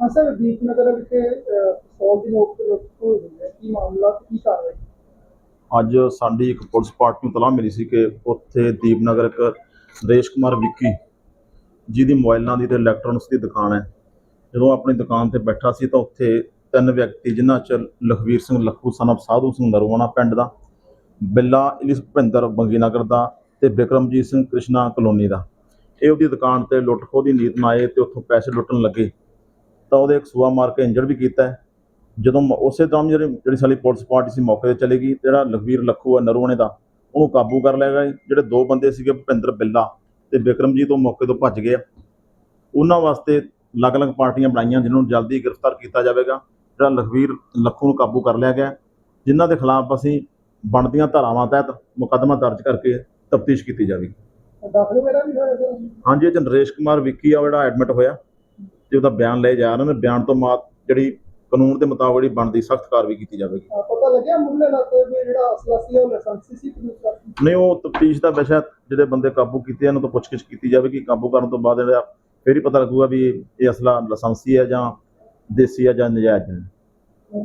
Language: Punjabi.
ਹਾਂ ਸਰ ਦੀਪਨਗਰ ਵਿਖੇ ਅਹ, ਦੀ ਨੋਕ ਤੇ ਹੋਈ ਹੈ ਕੀ ਮਾਮਲਾ ਤੇ ਕੀ ਕਾਰਵਾਈ ਅੱਜ ਸਾਡੀ ਇੱਕ ਪੁਲਿਸ ਪਾਰਟੀ ਨੂੰ ਤਲਾਹ ਮਿਲੀ ਸੀ ਕਿ ਉੱਥੇ ਦੀਪਨਗਰ ਇੱਕ ਨਰੇਸ਼ ਕੁਮਾਰ ਵਿੱਕੀ ਜਿਹਦੀ ਮੋਬਾਈਲਾਂ ਦੀ ਤੇ ਇਲੈਕਟ੍ਰੋਨਿਕਸ ਦੀ ਦੁਕਾਨ ਹੈ। ਜਦੋਂ ਆਪਣੀ ਦੁਕਾਨ ਤੇ ਬੈਠਾ ਸੀ ਤਾਂ ਉੱਥੇ ਤਿੰਨ ਵਿਅਕਤੀ ਜਿਨ੍ਹਾਂ ਚ ਲਖਵੀਰ ਸਿੰਘ ਲੱਖੂ son ਸਾਧੂ ਸਿੰਘ ਨਰਵਾਣਾ ਪਿੰਡ ਦਾ ਬਿੱਲਾ ਇਲਿਸ ਭਿੰਦਰ ਬੰਗੀਨਗਰ ਦਾ ਤੇ ਬਿਕਰਮਜੀਤ ਸਿੰਘ ਕ੍ਰਿਸ਼ਨਾ ਕਲੋਨੀ ਦਾ। ਇਹ ਉਹਦੀ ਦੁਕਾਨ ਤੇ ਲੁੱਟ ਖੋਹ ਦੀ ਨੀਤ ਨਾਲ ਆਏ ਤੇ ਉੱਥੋਂ ਪੈਸੇ ਲੁੱਟਣ ਲੱਗੇ। ਤਾਂ ਉਹਦੇ ਇੱਕ ਸੂਆ ਮਾਰ ਕੇ ਇੰਜਰਡ ਵੀ ਕੀਤਾ ਜਦੋਂ ਉਸੇ ਦੌਰਾਨ ਜਿਹੜੀ ਜਿਹੜੀ ਸਾਡੀ ਪੁਲਿਸ ਪਾਰਟੀ ਸੀ ਮੌਕੇ ਤੇ ਚਲੇ ਗਈ ਜਿਹੜਾ ਲਖਵੀਰ ਲੱਖੂ ਆ ਨਰਵਣੇ ਦਾ ਉਹਨੂੰ ਕਾਬੂ ਕਰ ਲਿਆ ਗਿਆ। ਜਿਹੜੇ ਦੋ ਬੰਦੇ ਸੀਗੇ ਭੁਪਿੰਦਰ ਬਿੱਲਾ ਤੇ ਬਿਕਰਮਜੀਤ ਉਹ ਮੌਕੇ ਤੋਂ ਭੱਜ ਗਏ। ਉਹਨਾਂ ਵਾਸਤੇ ਅਲੱਗ-ਅਲੱਗ ਪਾਰਟੀਆਂ ਬਣਾਈਆਂ ਜਿਨ੍ਹਾਂ ਨੂੰ ਜਲਦੀ ਗ੍ਰਿਫਤਾਰ ਕੀਤਾ ਜਾਵੇਗਾ। ਜਿਹੜਾ ਲਖਵੀਰ ਲੱਖੂ ਨੂੰ ਕਾਬੂ ਕਰ ਲਿਆ ਗਿਆ। ਜਿਨ੍ਹਾਂ ਦੇ ਖਿਲਾਫ ਅਸੀਂ ਬਣਦੀਆਂ ਧਾਰਾਵਾਂ ਤਹਿਤ ਮੁਕੱਦਮਾ ਦਰਜ ਕਰਕੇ ਤਫਤੀਸ਼ ਕੀਤੀ ਜਾਵੇਗੀ। ਹਾਂਜੀ ਇਹ ਨਰੇਸ਼ ਕੁਮਾਰ ਵਿੱਕੀ ਆ ਜਿਹੜਾ ਐਡਮਿਟ ਹੋਇਆ। ਤੇ ਉਹਦਾ ਬਿਆਨ ਲਏ ਜਾ ਰਹੇ ਨੇ ਬਿਆਨ ਤੋਂ ਬਾਅਦ ਜਿਹੜੀ ਕਾਨੂੰਨ ਦੇ ਮੁਤਾਬਕ ਜਿਹੜੀ ਬਣਦੀ ਸਖਤ ਕਾਰਵਾਈ ਕੀਤੀ ਜਾਵੇਗੀ। ਪਤਾ ਲੱਗਿਆ ਮੁੱਢਲੇ ਨਾਤੇ ਵੀ ਜਿਹੜਾ ਅਸਲਾ ਸੀ ਉਹ ਲਾਇਸੈਂਸੀ ਸੀ ਨਹੀਂ ਉਹ ਤਫਤੀਸ਼ ਦਾ ਵਿਸ਼ਾ ਜਿਹੜੇ ਬੰਦੇ ਕਾਬੂ ਕੀਤੇ ਇਹਨਾਂ ਤੋਂ ਪੁੱਛਗਿੱਛ ਕੀਤੀ ਜਾਵੇਗੀ। ਕਾਬੂ ਕਰਨ ਤੋਂ ਬਾਅਦ ਜਿਹੜਾ ਫਿਰ ਹੀ ਪਤਾ ਲੱਗੂਗਾ ਵੀ ਇਹ ਅਸਲਾ ਲਾਇਸੈਂਸੀ ਹੈ ਜਾਂ ਦੇਸੀ ਹੈ ਜਾਂ ਨਜਾਇਜ਼ ਹੈ